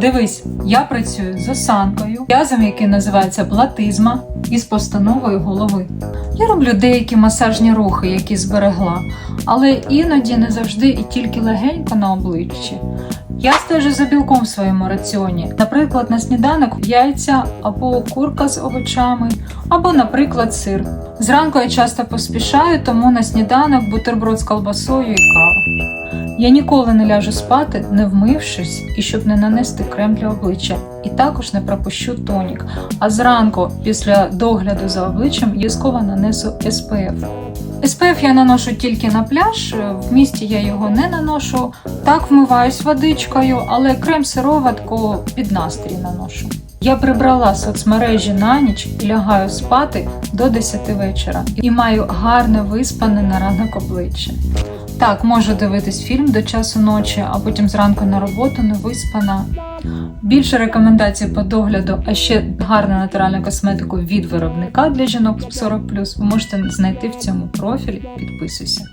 Дивись, я працюю з осанкою, в'язом, який називається платизма, і з постановою голови. Я роблю деякі масажні рухи, які зберегла, але іноді не завжди і тільки легенько на обличчі. Я стежу за білком в своєму раціоні, наприклад, на сніданок яйця або курка з овочами, або, наприклад, сир. Зранку я часто поспішаю, тому на сніданок бутерброд з колбасою і кава. Я ніколи не ляжу спати, не вмившись, і щоб не нанести крем для обличчя, і також не пропущу тонік. А зранку, після догляду за обличчям, обов'язково нанесу SPF. SPF я наношу тільки на пляж, в місті я його не наношу. Так вмиваюсь водичкою, але крем сироватку під настрій наношу. Я прибрала соцмережі на ніч і лягаю спати до 10 вечора і маю гарне виспане на ранок обличчя. Так, можу дивитись фільм до часу ночі, а потім зранку на роботу не виспана. Більше рекомендацій по догляду, а ще гарну натуральну косметику від виробника для жінок 40+, ви можете знайти в цьому профілі. Підписуйся.